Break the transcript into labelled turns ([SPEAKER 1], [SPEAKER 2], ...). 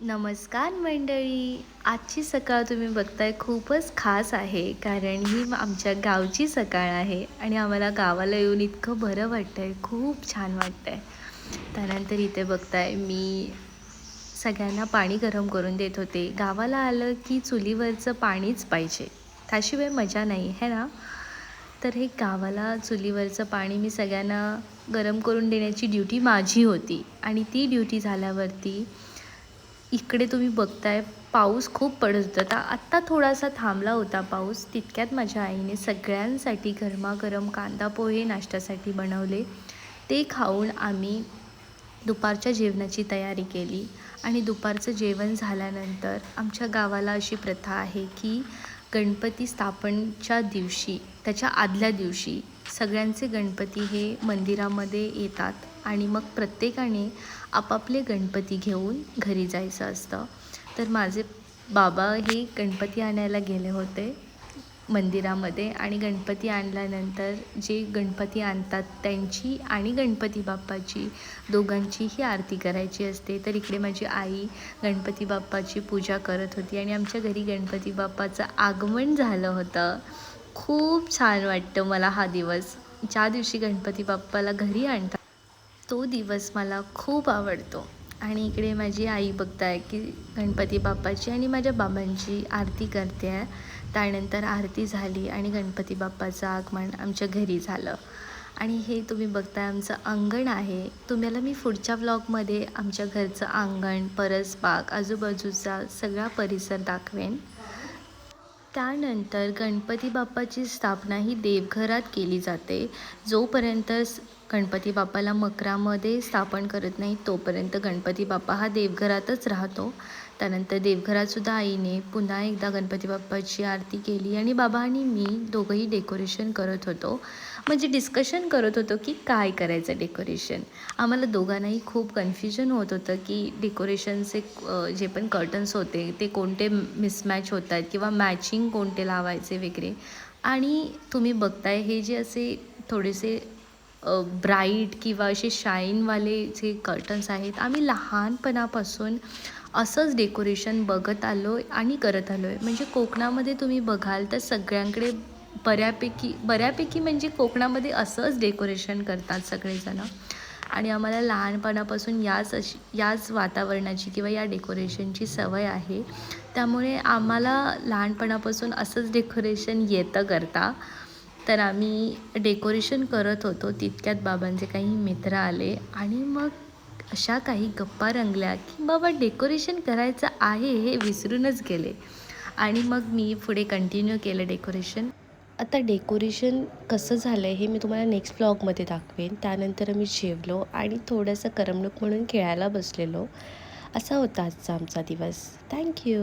[SPEAKER 1] नमस्कार मंडळी. आजची सकाळ तुम्ही बघताय खूपच खास आहे कारण ही आमच्या गावची सकाळ आहे आणि आम्हाला गावाला येऊन इतकं बरं वाटतं आहे खूप छान वाटतं आहे त्यानंतर इथे बघताय मी सगळ्यांना पाणी गरम करून देत होते. गावाला आलं की चुलीवरचं पाणीच पाहिजे. त्याशिवाय मजा नाही है ना? तर हे गावाला चुलीवरचं पाणी मी सगळ्यांना गरम करून देण्याची ड्युटी माझी होती आणि ती ड्युटी झाल्यावरती इकडे तुम्ही बघताय पाऊस खूप पडत होता. तर आत्ता थोडासा थांबला होता पाऊस. तितक्यात माझ्या आईने सगळ्यांसाठी गरमागरम कांदा पोहे नाश्त्यासाठी बनवले. ते खाऊन आम्ही दुपारच्या जेवणाची तयारी केली. आणि दुपारचं जेवण झाल्यानंतर आमच्या गावाला अशी प्रथा आहे की गणपती स्थापनच्या दिवशी त्याच्या आदल्या दिवशी सगळ्यांचे गणपती हे मंदिरामध्ये येतात आणि मग प्रत्येकाने आपापले गणपती घेऊन घरी जायचं असतं. तर माझे बाबा हे गणपती आणायला गेले होते मंदिरामध्ये आणि गणपती आणल्यानंतर जे गणपती आणतात त्यांची आणि गणपती बाप्पाची दोघांचीही आरती करायची असते. तर इकडे माझी आई गणपती बाप्पाची पूजा करत होती आणि आमच्या घरी गणपती बाप्पाचं आगमन झालं होतं. खूप छान वाटतं मला हा दिवस. ज्या दिवशी गणपती बाप्पाला घरी आणतात तो दिवस मला खूप आवडतो. आणि इकडे माझी आई बघताय की गणपती बाप्पाची आणि माझ्या बाबांची आरती करते. आहे त्यानंतर आरती झाली आणि गणपती बाप्पाचं आगमन आमच्या घरी झालं. आणि हे तुम्ही बघताय आमचं अंगण आहे. तुम्हाला मी पुढच्या व्लॉगमध्ये आमच्या घरचं अंगण परसबाग आजूबाजूचा सगळा परिसर दाखवेन. त्यानंतर गणपती बाप्पाची स्थापना ही देवघरात केली जाते. जोपर्यंत गणपती बाप्पाला मकरामध्ये स्थापन करत नाही तोपर्यंत गणपती बाप्पा हा देवघरातच राहतो. त्यानंतर देवघरातसुद्धा आईने पुन्हा एकदा गणपती बाप्पाची आरती केली आणि बाबा आणि मी दोघंही डेकोरेशन करत होतो. म्हणजे डिस्कशन करत होतो की काय करायचं डेकोरेशन आम्हाला दोघांनाही खूप कन्फ्युजन होत होतं की डेकोरेशनचे जे पण कर्टन्स होते ते कोणते मिसमॅच होत आहेत किंवा मॅचिंग कोणते लावायचे वगैरे. आणि तुम्ही बघताय हे जे असे थोडेसे ब्राईट किंवा असे शाईनवाले जे कर्टन्स आहेत आम्ही लहानपणापासून असंच डेकोरेशन बघत आलो आणि करत आलो आहे. म्हणजे कोकणामध्ये तुम्ही बघाल तर सगळ्यांकडे बऱ्यापैकी बऱ्यापैकी म्हणजे कोकणामध्ये असंच डेकोरेशन करतात सगळेजणं. आणि आम्हाला लहानपणापासून याच अशी याच वातावरणाची किंवा या डेकोरेशनची सवय आहे. त्यामुळे आम्हाला लहानपणापासून असंच डेकोरेशन येतं करता. तर आम्ही डेकोरेशन करत होतो. तितक्यात बाबांचे काही मित्र आले आणि मग अशा काही गप्पा रंगल्या की बाबा डेकोरेशन करायचं आहे हे विसरूनच गेले. आणि मग मी पुढे कंटिन्यू केलं डेकोरेशन. आता डेकोरेशन कसं झालं आहे हे मी तुम्हाला नेक्स्ट ब्लॉगमध्ये दाखवेन. त्यानंतर मी जेवलो आणि थोडंसं करमणूक म्हणून खेळायला बसलेलो. असा होता आजचा आमचा दिवस. थँक्यू